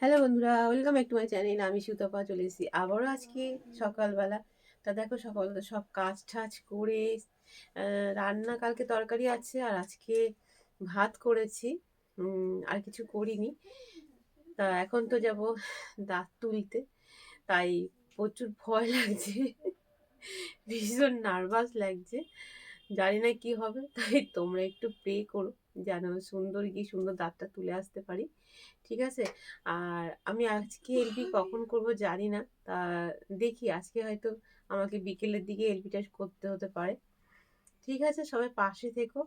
Hello বন্ধুরা, welcome back to my channel. আমি সুতপা, চলে এসেছি আবারও আজকে সকালবেলা। তা দেখো সকালবেলা সব কাজ টাজ করে রান্না কালকে তরকারি আছে আর আজকে ভাত করেছি। আর কিছু করিনি। তা এখন তো যাব দাঁত তুলতে, তাই প্রচুর ভয় লাগছে, ভীষণ নার্ভাস লাগছে। জানি না কি হবে। তাই তোমরা একটু প্রে করো যেন সুন্দর গিয়ে সুন্দর দাঁতটা তুলে আসতে পারি। ঠিক আছে? আর আমি আজকে এলবি কখন করব জানি না। তা দেখি আজকে হয়তো আমাকে বিকেলের দিকে এলবিটা করতে হতে পারে। ঠিক আছে? সবাই পাশে থেকো।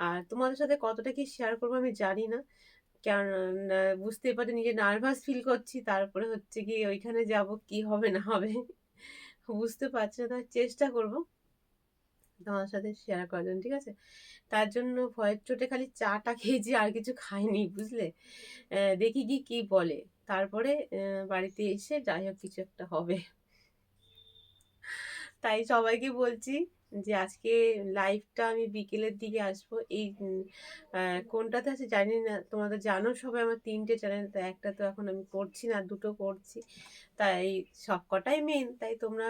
আর তোমাদের সাথে কতটা কি শেয়ার করব আমি জানি না। আহ, বুঝতেই পারি নিজে নার্ভাস ফিল করছি। তারপরে হচ্ছে কি ওইখানে যাব কি হবে না হবে। বুঝতে পারছি না চেষ্টা করব। তোমার সাথে শেয়ার করার জন্য, ঠিক আছে? তার জন্য ভয়ের চোটে খালি চাটা খেয়েছি আর কিছু খাইনি, বুঝলে? দেখি কি কি বলে। তারপরে বাড়িতে এসে যাই হোক, কিছু একটা হবে। তাই সবাইকে বলছি যে, আজকে লাইভটা আমি বিকেলের দিকে আসব। এই কোনটাতে আছে জানি না। তোমাদের জানো সবাই আমার তিনটে চ্যানেল তো একটা তো এখন আমি করছি না, দুটো করছি। তাই সবকটাই মেন তাই তোমরা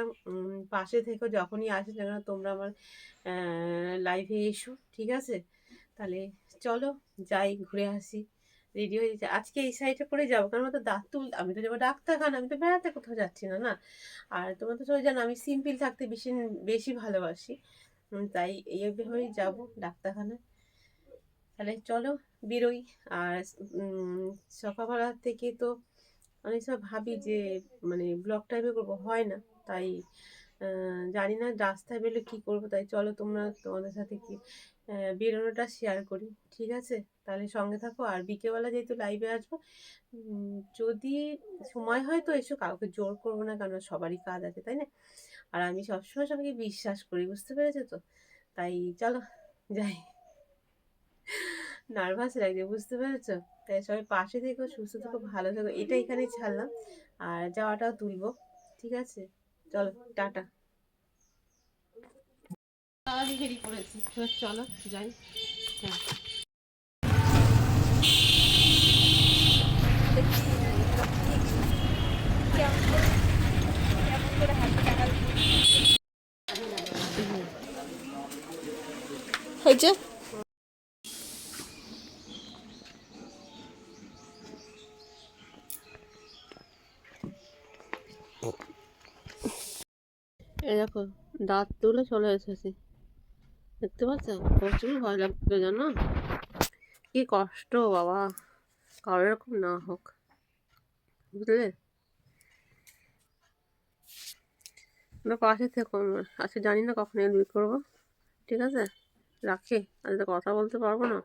পাশে থেকো, যখনই আসে যেন তোমরা আমার লাইভে এসো, ঠিক আছে? তাহলে চলো, যাই, ঘুরে আসি। রেডি হয়ে যাচ্ছে আজকে এই সাইডে করে যাব। কারণ আমার তো দাঁত তুল, আমি তো যাব ডাক্তারখানা, আমি তো বেড়াতে কোথাও যাচ্ছি না না? আর তোমরা তো সবাই জানো, আমি সিম্পল থাকতে বেশি বেশি ভালোবাসি। তাই এইভাবেই যাব ডাক্তারখানায়। তাহলে চলো, বেরোই। আর সকালবেলা থেকে তো অনেক সময় ভাবি যে মানে ব্লগ টাইপে করব, হয় না। তাই জানি না রাস্তায় বেরোলে কী করব, তাই চলো তোমরা তোমাদের সাথে কি বেরোনোটা শেয়ার করি, ঠিক আছে? তাহলে সঙ্গে থাকো, আর বিকেলবেলা যেহেতু লাইভে আসব যদি সময় হয় তো এসো, কাউকে জোর করব না কারণ সবারই কাজ আছে, তাই না? আর আমি সবসময় সবাইকে বিশ্বাস করি, বুঝতে পেরেছ তো? তাই চলো, যাই। নার্ভাস লাগছে, বুঝতে পেরেছ? তাই সবাই পাশে থেকো, সুস্থ থেকো, ভালো থেকো, এটা এখানেই ছাড়লাম, আর যাওয়াটাও তুলবো, ঠিক আছে? চলো টাটা। তাড়াতাড়ি এবার চলো যাই। হ্যাঁ। হয়েছে এই দেখো, দাঁত তুলে চলে এসেছি। দেখতে পাচ্ছ? প্রচুর ভয় লাগতো জানো? কি কষ্ট, বাবা। কারও এরকম না হোক, বুঝলে? তোমরা পাশে থেকো, আমার আজকে জানি না কখন এলবি করব, ঠিক আছে? রাখি আজ তো কথা বলতে পারব না।